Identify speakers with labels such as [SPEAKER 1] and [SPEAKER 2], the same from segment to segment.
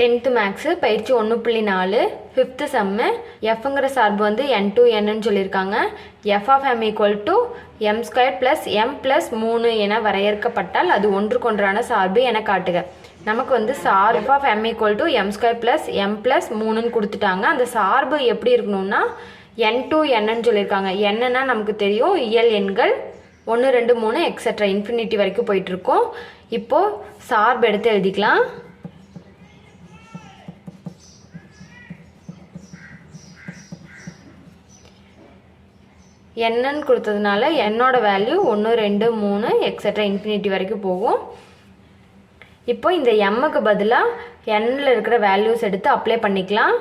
[SPEAKER 1] Tenth maths பயிற்சி ஒன்று புள்ளி நாலு ஃபிஃப்த்து செம்மு எஃப்ங்கிற சார்பு வந்து என் டூ என்னன்னு சொல்லியிருக்காங்க. F of m equal to m square plus m plus மூணு என வரையறுக்கப்பட்டால் அது ஒன்றுக்கொன்றான சார்பு என காட்டுக. நமக்கு வந்து sir f of m equal to m square plus m plus மூணுன்னு கொடுத்துட்டாங்க. அந்த சார்பு எப்படி இருக்கணும்னா என் டூ என்னன்னு சொல்லியிருக்காங்க. என்னன்னா நமக்கு தெரியும் இயல் எண்கள் ஒன்று ரெண்டு மூணு எக்ஸட்ரா இன்ஃபினிட்டி வரைக்கும் போயிட்டுருக்கோம் இப்போது சார்பு எடுத்து எழுதிக்கலாம். என்னன்னு கொடுத்ததுனால என்னோட வேல்யூ ஒன்று ரெண்டு மூணு எக்ஸட்ரா இன்ஃபினிட்டி வரைக்கும் போகும். இப்போ இந்த எம்முக்கு பதிலாக எண்ணில் இருக்கிற வேல்யூஸ் எடுத்து அப்ளை பண்ணிக்கலாம்.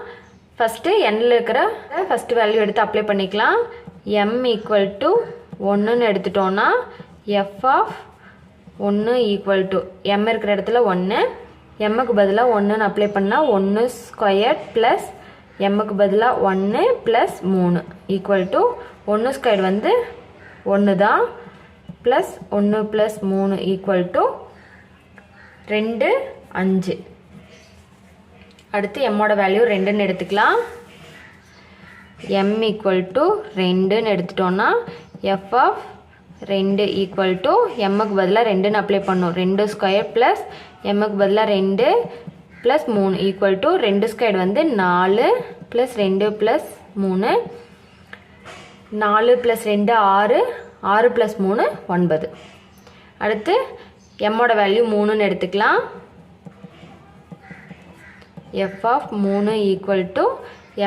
[SPEAKER 1] ஃபஸ்ட்டு எண்ணில் இருக்கிற ஃபஸ்ட்டு வேல்யூ எடுத்து அப்ளை பண்ணிக்கலாம். எம் ஈக்குவல் டு ஒன்றுன்னு எடுத்துட்டோன்னா எஃப் ஆஃப் ஒன்று ஈக்குவல் டு எம் இருக்கிற இடத்துல ஒன்று எம்முக்கு பதிலாக ஒன்றுன்னு அப்ளை பண்ணால் ஒன்று ஸ்கொயர் ப்ளஸ் எம்முக்கு பதிலாக ஒன்று ப்ளஸ் மூணு. ஈக்குவல் டு ஒன்று ஸ்கொயர் வந்து ஒன்று தான். ப்ளஸ் ஒன்று ப்ளஸ் மூணு ஈக்குவல் டு ரெண்டு அஞ்சு. அடுத்து எம்மோட வேல்யூ ரெண்டுன்னு எடுத்துக்கலாம். எம் ஈக்குவல் டு ரெண்டுன்னு எடுத்துட்டோன்னா எஃப் ஆஃப் ரெண்டு ஈக்குவல் டு எம்முக்கு பதிலாக ரெண்டுன்னு அப்ளை பண்ணும். ரெண்டு ஸ்கொயர் ப்ளஸ் எம்முக்கு பதிலாக ரெண்டு ப்ளஸ் மூணு ஈக்குவல் டு ரெண்டு ஸ்கொயர் வந்து நாலு ப்ளஸ் ரெண்டு ப்ளஸ் மூணு நாலு ப்ளஸ் ரெண்டு ஆறு ஆறு ப்ளஸ் மூணு ஒன்பது. அடுத்து எம்மோட வேல்யூ மூணுன்னு எடுத்துக்கலாம். எஃப் ஆஃப் மூணு ஈக்குவல் டு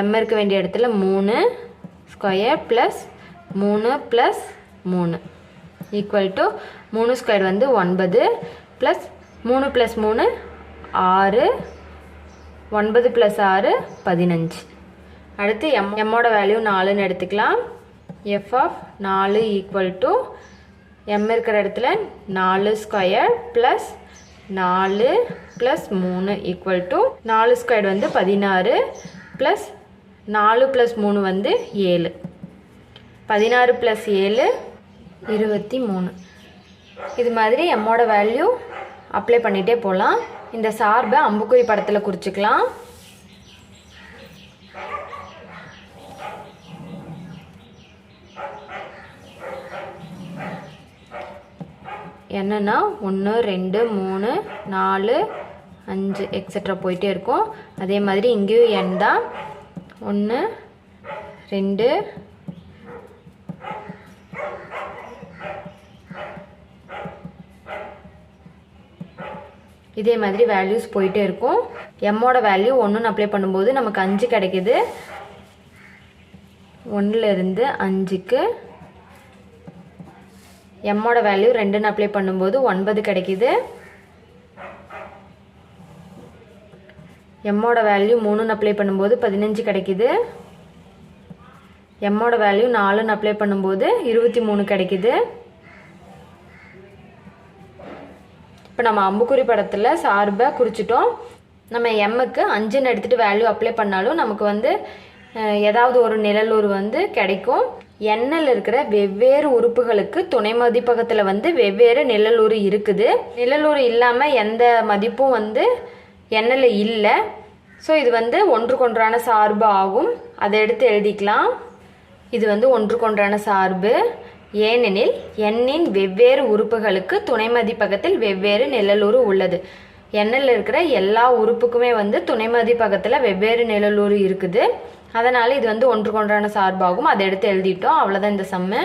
[SPEAKER 1] எம் இருக்க வேண்டிய இடத்துல மூணு ஸ்கொயர் ப்ளஸ் மூணு ப்ளஸ் மூணு. ஈக்குவல் டு மூணு ஸ்கொயர் வந்து ஒன்பது ப்ளஸ் மூணு ப்ளஸ் மூணு ஆறு ஒன்பது ப்ளஸ் ஆறு பதினஞ்சு. அடுத்து எம் எம்மோட வேல்யூ நாலுன்னு எடுத்துக்கலாம். எஃப் ஆஃப் நாலு ஈக்குவல் டு எம் இருக்கிற இடத்துல நாலு ஸ்கொயர் ப்ளஸ் நாலு ப்ளஸ் மூணு ஈக்குவல் டு நாலு ஸ்கொயர் வந்து பதினாறு ப்ளஸ் நாலு ப்ளஸ் மூணு வந்து ஏழு. பதினாறு ப்ளஸ் ஏழு இருபத்தி மூணு. இது மாதிரி எம்மோட வேல்யூ அப்ளை பண்ணிகிட்டே போகலாம். இந்த சார்பை அம்புக்குறி படத்தில் குறிச்சிக்கலாம். என்னென்னா ஒன்று ரெண்டு மூணு நாலு அஞ்சு எக்ஸட்ரா போயிட்டே இருக்கும். அதே மாதிரி இங்கேயும் எண் தான். ஒன்று ரெண்டு இதே மாதிரி வேல்யூஸ் போயிட்டே இருக்கும். எம்மோட வேல்யூ ஒன்றுன்னு அப்ளை பண்ணும்போது நமக்கு அஞ்சு கிடைக்குது. ஒன்றுலேருந்து அஞ்சுக்கு எம்மோட வேல்யூ ரெண்டுன்னு அப்ளை பண்ணும்போது ஒன்பது கிடைக்குது. எம்மோட வேல்யூ மூணுன்னு அப்ளை பண்ணும்போது பதினஞ்சு கிடைக்குது. எம்மோட வேல்யூ நாலுன்னு அப்ளை பண்ணும்போது இருபத்தி மூணு கிடைக்குது. இப்போ நம்ம அம்புக்குறி படத்தில் சார்பை குறிச்சிட்டோம். நம்ம எம்முக்கு அஞ்சுன்னு எடுத்துகிட்டு வேல்யூ அப்ளை பண்ணாலும் நமக்கு வந்து ஏதாவது ஒரு நிழலூர் வந்து கிடைக்கும். எண்ணில் இருக்கிற வெவ்வேறு உறுப்புகளுக்கு துணை மதிப்பகத்தில் வந்து வெவ்வேறு நிழலூர் இருக்குது. நிழலூர் இல்லாமல் எந்த மதிப்பும் வந்து எண்ணில் இல்லை. ஸோ இது வந்து ஒன்றுக்கொன்றான சார்பு ஆகும். அதை எடுத்து எழுதிக்கலாம். இது வந்து ஒன்றுக்கொன்றான சார்பு. ஏனெனில் எண்ணின் வெவ்வேறு உறுப்புகளுக்கு துணை மதிப்பகத்தில் வெவ்வேறு நிழலுரு உள்ளது. எண்ணில் இருக்கிற எல்லா உறுப்புக்குமே வந்து துணை மதிப்பகத்தில் வெவ்வேறு நிழலுரு இருக்குது. அதனால் இது வந்து ஒன்றுக்கொன்றான சார்பாகும். அதை எடுத்து எழுதிட்டோம். அவ்வளோதான் இந்த சம்மு